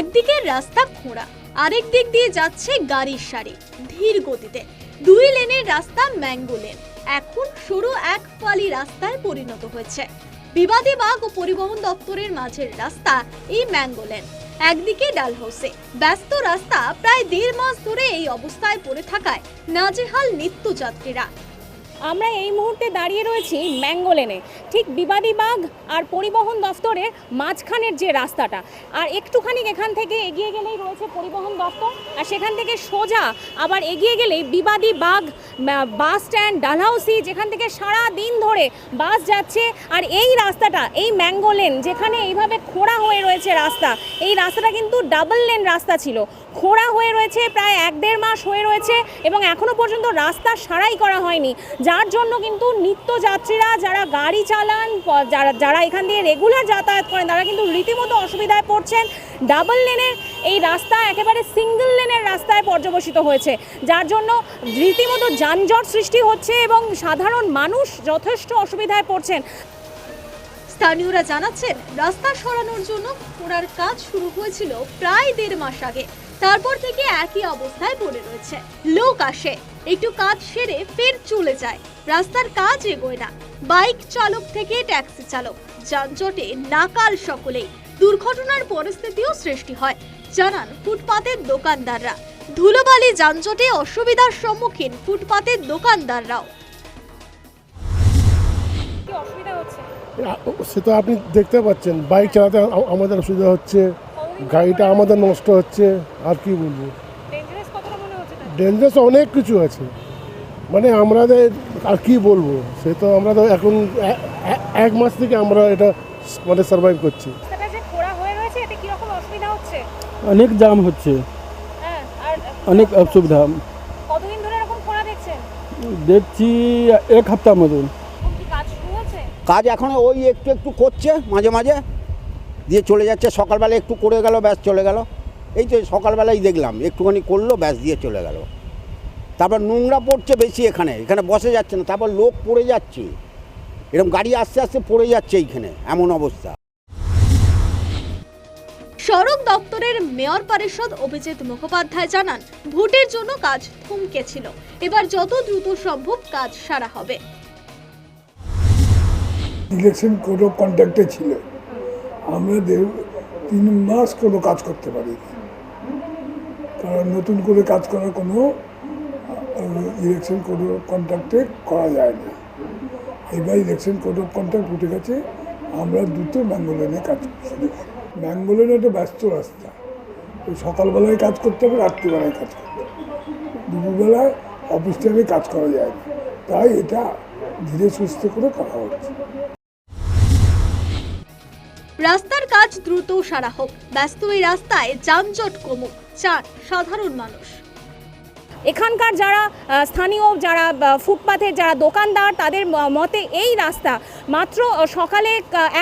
একদিকে রাস্তা খোঁড়া, আরেক দিক দিয়ে যাচ্ছে গাড়ির সারি, ধীর গতিতে। দুই লেনের রাস্তা ম্যাঙ্গো লেন, এখন সরু এক পালি রাস্তায় পরিণত হয়েছে। বিবাদী বাগ ও পরিবহন দপ্তরের মাঝের রাস্তা এই ম্যাঙ্গো লেন, একদিকে ডালহাউসে ব্যস্ত রাস্তা প্রায় দেড় মাস ধরে এই অবস্থায় পড়ে থাকায় নাজেহাল নিত্যযাত্রীরা। আমরা এই মুহূর্তে দাঁড়িয়ে রয়েছি ম্যাঙ্গোলেনে ঠিক বিবাদী বাগ আর পরিবহন দফতরের মাঝখানের যে রাস্তাটা। আর একটুখানি এখান থেকে এগিয়ে গেলেই রয়েছে পরিবহন দফতর, আর সেখান থেকে সোজা আবার এগিয়ে গেলেই বিবাদী বাগ মা- বাস স্ট্যান্ড ডালহাউসি যেখান থেকে সারা দিন ধরে বাস যাচ্ছে। আর এই রাস্তাটা, এই ম্যাঙ্গো লেন, যেখানে এইভাবে খোঁড়া হয়ে রয়েছে রাস্তা, এই রাস্তাটা কিন্তু ডাবল লেন রাস্তা ছিল। খোঁড়া হয়ে রয়েছে, প্রায় এক দেড় মাস হয়ে রয়েছে এবং এখনও পর্যন্ত রাস্তা সারাই করা হয়নি। যার জন্য কিন্তু নিত্যযাত্রীরা যারা গাড়ি চালান যারা যারা এখান দিয়ে রেগুলার যাতায়াত করেন, তারা কিন্তু রীতিমতো অসুবিধায় পড়ছেন। ডাবল লেনের এই রাস্তা একেবারে সিঙ্গেল লেনের রাস্তায় পর্যবসিত হয়েছে। যার জন্য রীতিমতো যানজট সৃষ্টি হচ্ছে এবং সাধারণ মানুষ যথেষ্ট অসুবিধায় পড়ছেন। স্থানীয়রা জানাচ্ছেন, রাস্তা সরানোর জন্য খোঁড়ার কাজ শুরু হয়েছিল প্রায় দেড় মাস আগে। তারপর থেকে একই অবস্থায় পড়ে রয়েছে। লোক আসে একটু কাজ সেরে ফের চলে যায়। রাস্তার কাজ এগোয় না। বাইক চালক থেকে ট্যাক্সি চালক। যানজটে নাকাল সকলেই। দুর্ঘটনার পরিস্থিতিও সৃষ্টি হয়। জানান ফুটপাতের দোকানদাররা। ধুলোবালি যানজটে অসুবিধার সম্মুখীন ফুটপাতের দোকানদাররাও। অসুবিধা হচ্ছে? সে তো আপনি দেখতে পাচ্ছেন। বাইক চালাতে আমাদের অসুবিধা হচ্ছে। গাড়িটা আমাদের নষ্ট হচ্ছে আর কি বলব? ডেঞ্জারাস মনে অনেক কিছু আছে। মানে আমাদের আর কি বলব? সে তো আমরা তো এখন এক মাস থেকে আমরা এটা মানে সার্ভাইভ করছি। হয়ে অসুবিধা অনেক জাম হচ্ছে। হ্যাঁ অনেক অসুবিধা। কতদিন ধরে এরকম খোঁড়া দেখছেন? দেখছি এক সপ্তাহ মতন। কাজ শুরু কাজ এখন ওই একটু একটু করছে মাঝে মাঝে। দিয়ে চলে যাচ্ছে সকালবেলা একটু করে গেল ব্যাস চলে গেল। এই তো সকালবেলাই দেখলাম একটুখানি করল ব্যাস দিয়ে চলে গেল। তারপর নোংরা পড়ছে বেশি এখানে এখানে বসে যাচ্ছে না তারপর লোক পড়ে যাচ্ছে। এরকম গাড়ি আস্তে আস্তে পড়ে যাচ্ছে এইখানে এমন অবস্থা। সড়ক দপ্তরের মেয়র পরিষদ অভিজিৎ মুখোপাধ্যায় জানান ভোটের জন্য কাজ থমকে ছিল। এবার যত দ্রুত সম্ভব কাজ সারা হবে। ইলেকশন কোড অফ কন্ডাক্টে ছিল। আমরা দেড় তিন মাস কোনো কাজ করতে পারিনি কারণ নতুন করে কাজ করার কোনো ইলেকশন কোড অফ কন্ডাক্টে করা যায় না। এবার ইলেকশন কোড অফ কন্ডাক্ট উঠে গেছে, আমরা দ্রুত ম্যাঙ্গোলেনে কাজ শুরু করি। ম্যাঙ্গোলেন একটা ব্যস্ত রাস্তা। তো সকালবেলায় কাজ করতে হবে, রাত্রিবেলায় কাজ করতে হবে। দুপুরবেলায় অফিস টাইমে কাজ করা যায় না। তাই এটা ধীরে সুস্থ করে করা হচ্ছে। রাস্তার কাজ দ্রুত সারা হোক। ব্যস্ত এই রাস্তায় যানজট কমুক। চার সাধারণ মানুষ। এখানকার যারা স্থানীয় যারা ফুটপাথের যারা দোকানদার, তাদের মতে এই রাস্তা মাত্র সকালে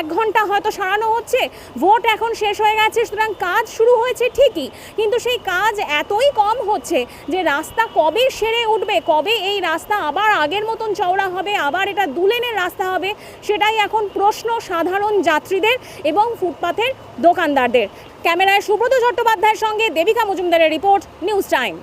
এক ঘণ্টা হয়তো সারানো হচ্ছে, ভোট এখন শেষ হয়ে গেছে, সুতরাং কাজ শুরু হয়েছে ঠিকই, কিন্তু সেই কাজ এতই কম হচ্ছে যে রাস্তা কবে সেরে উঠবে, কবে এই রাস্তা আবার আগের মতন চওড়া হবে, আবার এটা দুলেনের রাস্তা হবে, সেটাই এখন প্রশ্ন সাধারণ যাত্রীদের এবং ফুটপাথের দোকানদারদের। ক্যামেরায় সুব্রত চট্টোপাধ্যায়ের সঙ্গে দেবিকা মজুমদারের রিপোর্ট, নিউজ টাইম।